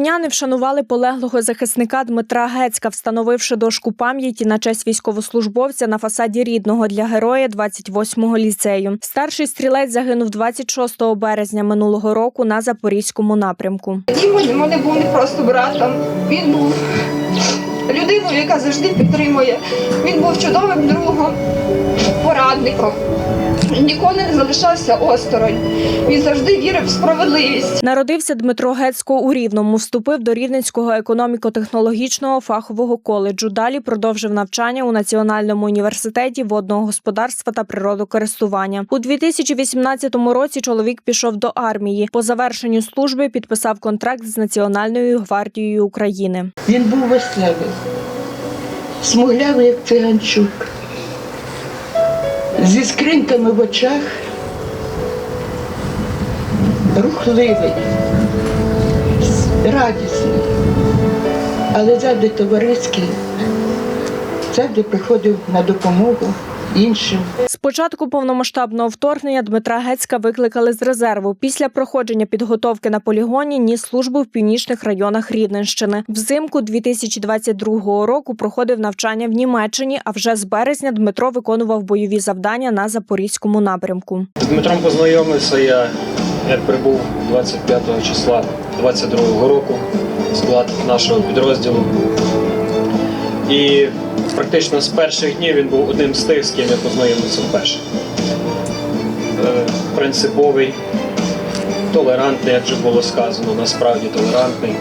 Дніпряни вшанували полеглого захисника Дмитра Гецька, встановивши дошку пам'яті на честь військовослужбовця на фасаді рідного для героя 28-го ліцею. Старший стрілець загинув 26 березня минулого року на запорізькому напрямку. Для мене був не просто братом. Він був людиною, яка завжди підтримує. Він був чудовим другом, порадником. Ніколи не залишався осторонь. Він завжди вірив в справедливість. Народився Дмитро Гецько у Рівному, вступив до Рівненського економіко-технологічного фахового коледжу. Далі продовжив навчання у Національному університеті водного господарства та природокористування. У 2018 році чоловік пішов до армії. По завершенню служби підписав контракт з Національною гвардією України. Він був веселий, смуглявий, як циганчук, зі скриньками в очах, рухливий, радісний, але завжди товариський, завжди приходив на допомогу іншим. З початку повномасштабного вторгнення Дмитра Гецька викликали з резерву. Після проходження підготовки на полігоні ніс службу в північних районах Рівненщини. Взимку 2022 року проходив навчання в Німеччині. А вже з березня Дмитро виконував бойові завдання на запорізькому напрямку. З Дмитром познайомився я, як прибув 25 числа 22 року в склад нашого підрозділу. І практично з перших днів він був одним з тих, з ким я познайомився вперше. Е, Принциповий, толерантний, як вже було сказано, насправді толерантний,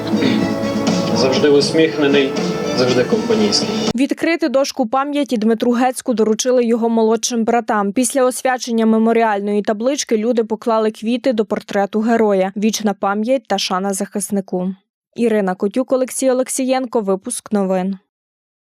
завжди усміхнений, завжди компанійський. Відкрити дошку пам'яті Дмитру Гецьку доручили його молодшим братам. Після освячення меморіальної таблички люди поклали квіти до портрету героя. Вічна пам'ять та шана захиснику. Ірина Котюк, Олексій Олексієнко. Випуск новин.